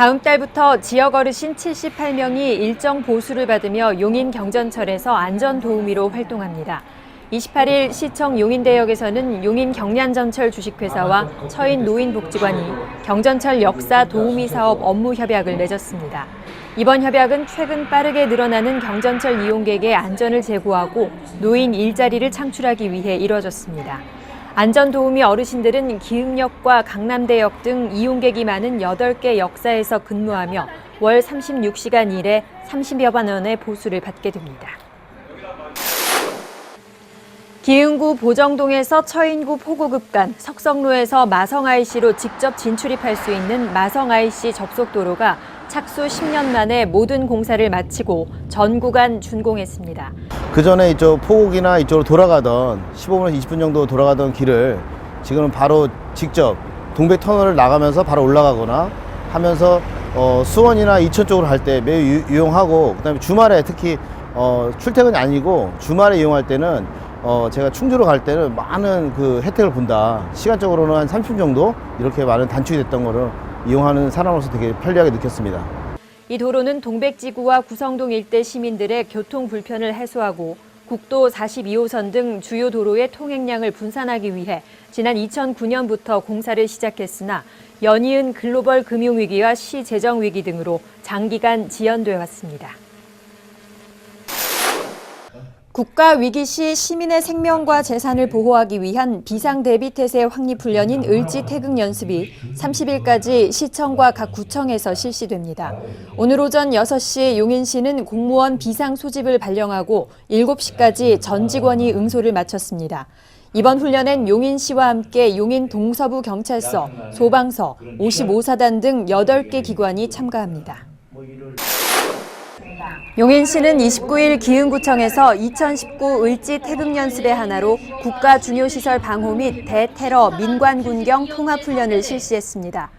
다음 달부터 지역 어르신 78명이 일정 보수를 받으며 용인 경전철에서 안전 도우미로 활동합니다. 28일 시청 용인대역에서는 용인 경량전철 주식회사와 처인 노인복지관이 경전철 역사 도우미 사업 업무 협약을 맺었습니다. 이번 협약은 최근 빠르게 늘어나는 경전철 이용객의 안전을 제고하고 노인 일자리를 창출하기 위해 이뤄졌습니다. 안전도우미 어르신들은 기흥역과 강남대역 등 이용객이 많은 8개 역사에서 근무하며 월 36시간 일에 30여만 원의 보수를 받게 됩니다. 기흥구 보정동에서 처인구 포구급간, 석성로에서 마성 IC로 직접 진출입할 수 있는 마성 IC 접속도로가 착수 10년 만에 모든 공사를 마치고 전 구간 준공했습니다. 그 전에 이쪽 포곡이나 이쪽으로 돌아가던 15분에서 20분 정도 돌아가던 길을 지금은 바로 직접 동백 터널을 나가면서 바로 올라가거나 하면서 어, 수원이나 이천 쪽으로 갈 때 매우 유, 유용하고 그다음에 주말에 특히 어, 출퇴근이 아니고 주말에 이용할 때는 어, 제가 충주로 갈 때는 많은 그 혜택을 본다. 시간적으로는 한 30분 정도 이렇게 많은 단축이 됐던 거를 이용하는 사람으로서 되게 편리하게 느꼈습니다. 이 도로는 동백지구와 구성동 일대 시민들의 교통 불편을 해소하고 국도 42호선 등 주요 도로의 통행량을 분산하기 위해 지난 2009년부터 공사를 시작했으나 연이은 글로벌 금융위기와 시재정위기 등으로 장기간 지연돼 왔습니다. 국가 위기 시 시민의 생명과 재산을 보호하기 위한 비상 대비 태세 확립 훈련인 을지 태극 연습이 30일까지 시청과 각 구청에서 실시됩니다. 오늘 오전 6시 용인시는 공무원 비상 소집을 발령하고 7시까지 전 직원이 응소를 마쳤습니다. 이번 훈련엔 용인시와 함께 용인 동서부 경찰서, 소방서, 55사단 등 8개 기관이 참가합니다. 용인시는 29일 기흥구청에서 2019 을지 태극연습의 하나로 국가 중요시설 방호 및 대테러 민관군경 통합훈련을 실시했습니다.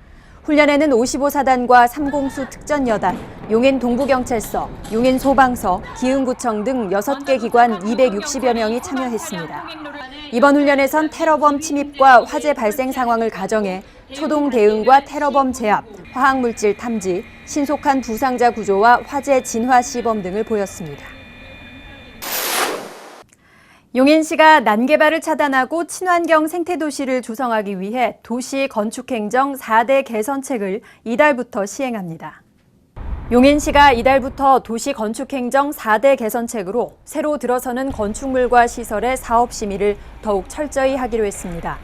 훈련에는 55사단과 삼공수 특전여단, 용인 동부경찰서, 용인 소방서, 기흥구청 등 6개 기관 260여 명이 참여했습니다. 이번 훈련에선 테러범 침입과 화재 발생 상황을 가정해 초동 대응과 테러범 제압, 화학물질 탐지, 신속한 부상자 구조와 화재 진화 시범 등을 보였습니다. 용인시가 난개발을 차단하고 친환경 생태도시를 조성하기 위해 도시 건축행정 4대 개선책을 이달부터 시행합니다. 용인시가 이달부터 도시 건축행정 4대 개선책으로 새로 들어서는 건축물과 시설의 사업 심의를 더욱 철저히 하기로 했습니다.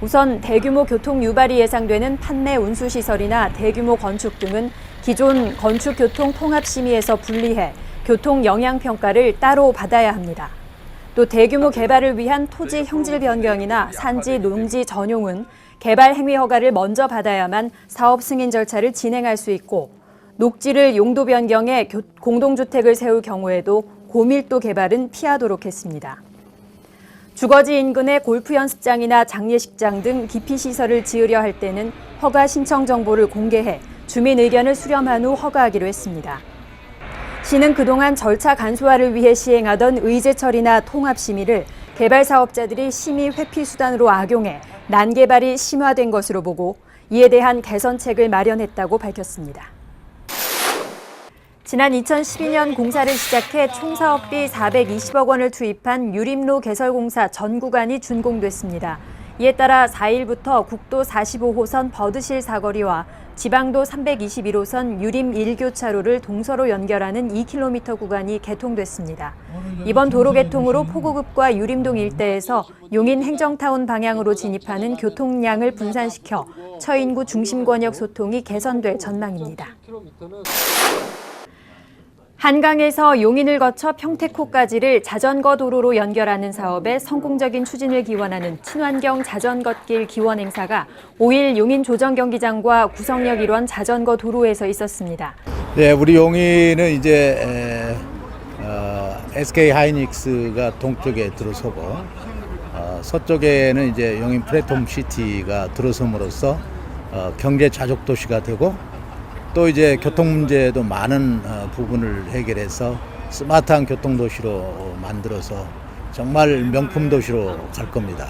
우선 대규모 교통 유발이 예상되는 판매 운수 시설이나 대규모 건축 등은 기존 건축 교통 통합 심의에서 분리해 교통 영향 평가를 따로 받아야 합니다. 또 대규모 개발을 위한 토지 형질 변경이나 산지 농지 전용은 개발 행위 허가를 먼저 받아야만 사업 승인 절차를 진행할 수 있고 녹지를 용도 변경해 교- 공동주택을 세울 경우에도 고밀도 개발은 피하도록 했습니다. 주거지 인근의 골프 연습장이나 장례식장 등 기피 시설을 지으려 할 때는 허가 신청 정보를 공개해 주민 의견을 수렴한 후 허가하기로 했습니다. 시는 그동안 절차 간소화를 위해 시행하던 의제 처리나 통합 심의를 개발 사업자들이 심의 회피 수단으로 악용해 난개발이 심화된 것으로 보고 이에 대한 개선책을 마련했다고 밝혔습니다. 지난 2012년 공사를 시작해 총 사업비 420억 원을 투입한 유림로 개설공사 전 구간이 준공됐습니다. 이에 따라 4일부터 국도 45호선 버드실 사거리와 지방도 321호선 유림 1교차로를 동서로 연결하는 2km 구간이 개통됐습니다. 이번 도로 개통으로 포구급과 유림동 일대에서 용인 행정타운 방향으로 진입하는 교통량을 분산시켜 처인구 중심권역 소통이 개선될 전망입니다. 한강에서 용인을 거쳐 평택호까지를 자전거 도로로 연결하는 사업에 성공적인 추진을 기원하는 친환경 자전거길 기원 행사가 5일 용인 조정경기장과 구성역 일원 자전거 도로에서 있었습니다. 네, 우리 용인은 이제 에, 어, SK 하이닉스가 동쪽에 들어서고 어, 서쪽에는 이제 용인 플랫폼 시티가 들어섬으로써 어, 경제 자족 도시가 되고 또 이제 교통 문제도 많은 어, 부분을 해결해서 스마트한 교통 도시로 만들어서 정말 명품 도시로 갈 겁니다.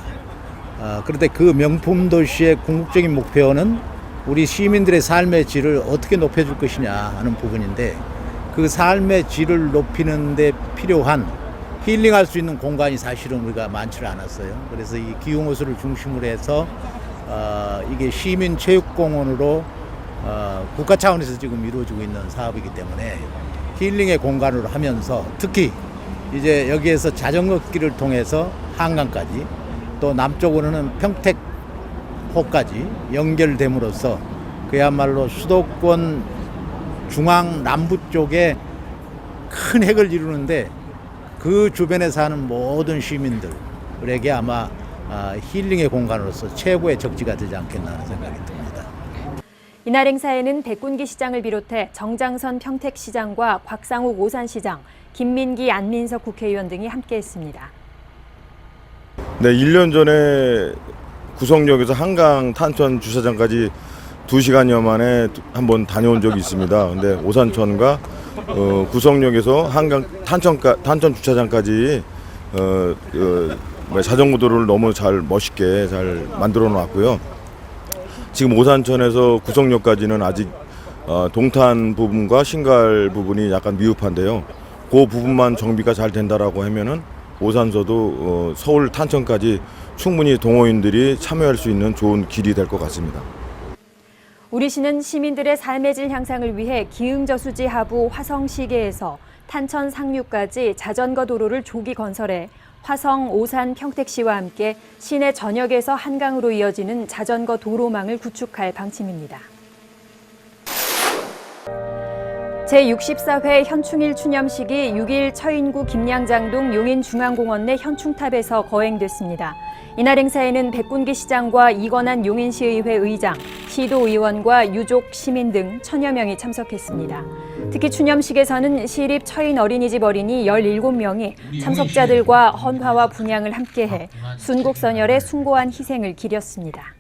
어, 그런데 그 명품 도시의 궁극적인 목표는 우리 시민들의 삶의 질을 어떻게 높여줄 것이냐 하는 부분인데 그 삶의 질을 높이는 데 필요한 힐링할 수 있는 공간이 사실은 우리가 많지를 않았어요. 그래서 이 기흥호수를 중심으로 해서 어, 이게 시민 체육공원으로 어, 국가 차원에서 지금 이루어지고 있는 사업이기 때문에 힐링의 공간으로 하면서 특히 이제 여기에서 자전거 길을 통해서 한강까지 또 남쪽으로는 평택호까지 연결됨으로써 그야말로 수도권 중앙 남부 쪽에 큰 핵을 이루는데 그 주변에 사는 모든 시민들에게 아마 아, 힐링의 공간으로서 최고의 적지가 되지 않겠나 하는 생각이 듭니다. 이날 행사에는 백군기 시장을 비롯해 정장선 평택시장과 곽상욱 오산시장, 김민기 안민석 국회의원 등이 함께했습니다. 네, 1년 전에 구성역에서 한강 탄천 주차장까지 2시간여 만에 한번 다녀온 적이 있습니다. 근데 오산천과 어, 구성역에서 한강 탄천 탄천 주차장까지 어, 어, 뭐 자전거 도로를 너무 잘 멋있게 잘 만들어 놨고요. 지금 오산천에서 구성역까지는 아직 어, 동탄 부분과 신갈 부분이 약간 미흡한데요. 그 부분만 정비가 잘 된다라고 하면은 오산서도 어, 서울 탄천까지 충분히 동호인들이 참여할 수 있는 좋은 길이 될 것 같습니다. 우리시는 시민들의 삶의 질 향상을 위해 기흥저수지 하부 화성시계에서 탄천 상류까지 자전거 도로를 조기 건설해 화성, 오산, 평택시와 함께 시내 전역에서 한강으로 이어지는 자전거 도로망을 구축할 방침입니다. 제64회 현충일 추념식이 6일 처인구 김양장동 용인중앙공원 내 현충탑에서 거행됐습니다. 이날 행사에는 백군기 시장과 이건한 용인시의회 의장, 시도 의원과 유족, 시민 등 천여 명이 참석했습니다. 특히 추념식에서는 시립 처인 어린이집 어린이 17명이 참석자들과 헌화와 분향을 함께해 순국선열의 숭고한 희생을 기렸습니다.